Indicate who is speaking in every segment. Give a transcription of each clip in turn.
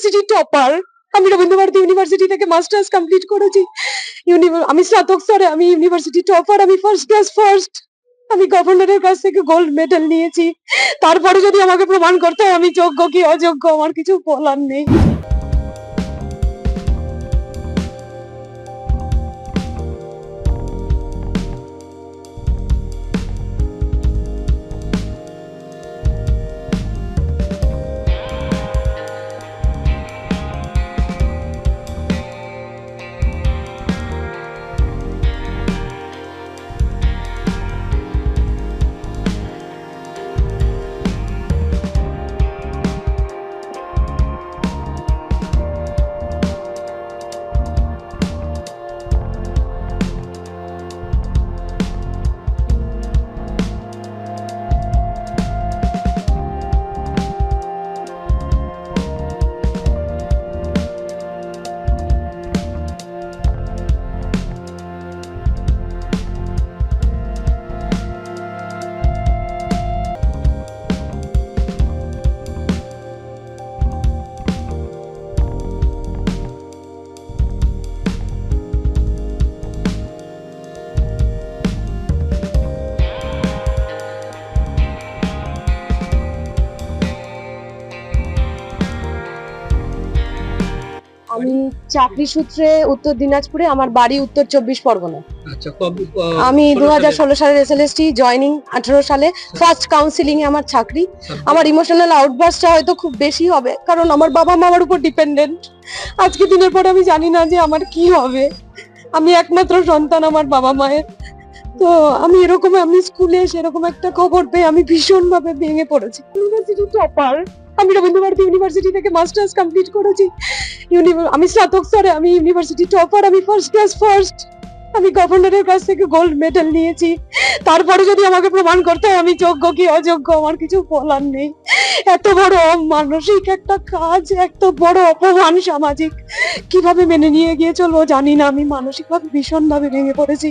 Speaker 1: University topper আমি Rabindra Bharati university থেকে masters complete করেছি। আমি স্নাতক স্তরে, আমি ইউনিভার্সিটি টপার আমি ফার্স্ট ক্লাস ফার্স্ট আমি গভর্নরের কাছ থেকে গোল্ড মেডেল নিয়েছি। তারপরে যদি আমাকে প্রমাণ করতে হয়, আমি যোগ্য কি অযোগ্য, আমার কিছু বলার নেই। আমি চাকরি সূত্রে উত্তর দিনাজপুরে আমার বাড়ি উত্তর চব্বিশ পরগনা।
Speaker 2: আচ্ছা
Speaker 1: আমি
Speaker 2: ষোলো
Speaker 1: দু হাজার
Speaker 2: সালে?
Speaker 1: ষোলো সালের এসএলএসটি জয়নিং আঠারো সালে ফার্স্ট কাউন্সিলিং এ আমার চাকরি। আমার ইমোশনাল আউটবার্সটা হয়তো খুব বেশি হবে কারণ আমার বাবা মা আমার উপর ডিপেন্ডেন্ট আজকে দিনের পর আমি জানি না যে আমার কি হবে। আমি একমাত্র সন্তান আমার বাবা মায়ের। তো আমি এরকম আমি স্কুলে সেরকম একটা খবর পেয়ে আমি ভীষণ ভাবে ভেঙে পড়েছি। ইউনিভার্সিটি টপার আমি রবীন্দ্রভারতী ইউনিভার্সিটি থেকে মাস্টার্স কমপ্লিট করেছি। আমি স্নাতক স্তরে, আমি ইউনিভার্সিটি টপার আমি ফার্স্ট ক্লাস ফার্স্ট আমি গভর্নরের কাছ থেকে গোল্ড মেডেল নিয়েছি। তারপরে যদি আমাকে প্রমাণ করতে হয়, আমি যোগ্য কি অযোগ্য, আমার কিছু বলার নেই। এত বড় মানসিক একটা কাজ, এত বড় অপমান সামাজিক। কীভাবে মেনে নিয়ে গিয়ে চলবো জানি না, আমি মানসিকভাবে ভীষণভাবে ভেঙে পড়েছি।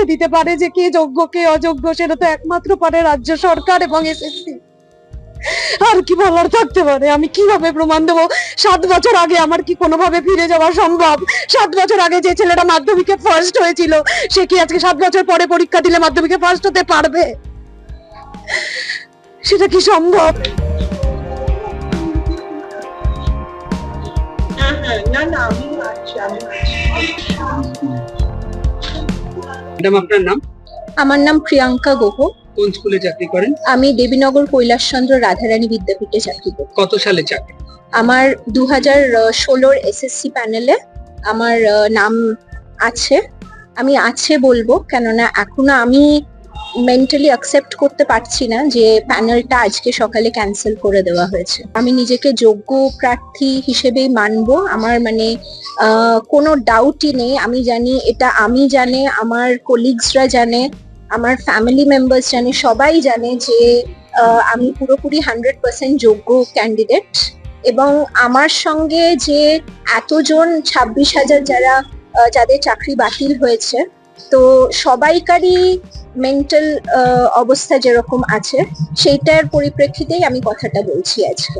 Speaker 1: যে দিতে পারে যে কে যোগ্য, কে অযোগ্য, সেটা তো একমাত্র পারে রাজ্য সরকার এবং এসএসসি আর কি বলার থাকতে পারে? আমি কীভাবে প্রমাণ দেবো? সাত বছর আগে আমার কি কোনোভাবে ফিরে যাওয়া সম্ভব? সাত বছর আগে যে ছেলেটা মাধ্যমিকে ফার্স্ট হয়েছিল, সে কি আজকে সাত বছর পরে পরীক্ষা দিলে মাধ্যমিকে ফার্স্ট হতে পারবে? সেটা কি সম্ভব?
Speaker 3: না না, আমি আমি
Speaker 2: ম্যাডাম আপনার নাম?
Speaker 4: আমার নাম প্রিয়াঙ্কা গোহ।
Speaker 2: কোন স্কুলে চাকরি করেন?
Speaker 4: আমি দেবীনগর কৈলাসচন্দ্র রাধারানী বিদ্যাপীঠে চাকরি করি।
Speaker 2: কত সালে চাকরি?
Speaker 4: আমার দু হাজার ষোলোর এসএসসি প্যানেলে আমার নাম আছে। আমি আছে বলব কেননা এখনও আমি মেন্টালি অ্যাকসেপ্ট করতে পারছি না যে প্যানেলটা আজকে সকালে ক্যান্সেল করে দেওয়া হয়েছে। আমি নিজেকে যোগ্য প্রার্থী হিসেবেই মানব। আমার মানে কোনো ডাউটই নেই। আমি জানি এটা আমি জানে, আমার কলিগসরা জানে, আমার ফ্যামিলি মেম্বার্স জানে, সবাই জানে যে আমি পুরোপুরি হান্ড্রেড পার্সেন্ট যোগ্য ক্যান্ডিডেট এবং আমার সঙ্গে যে এতজন ছাব্বিশ হাজার যারা যাদের চাকরি বাতিল হয়েছে তো সবাইকারই মেন্টাল অবস্থা যেরকম আছে সেইটার পরিপ্রেক্ষিতেই আমি কথাটা বলছি আজকে।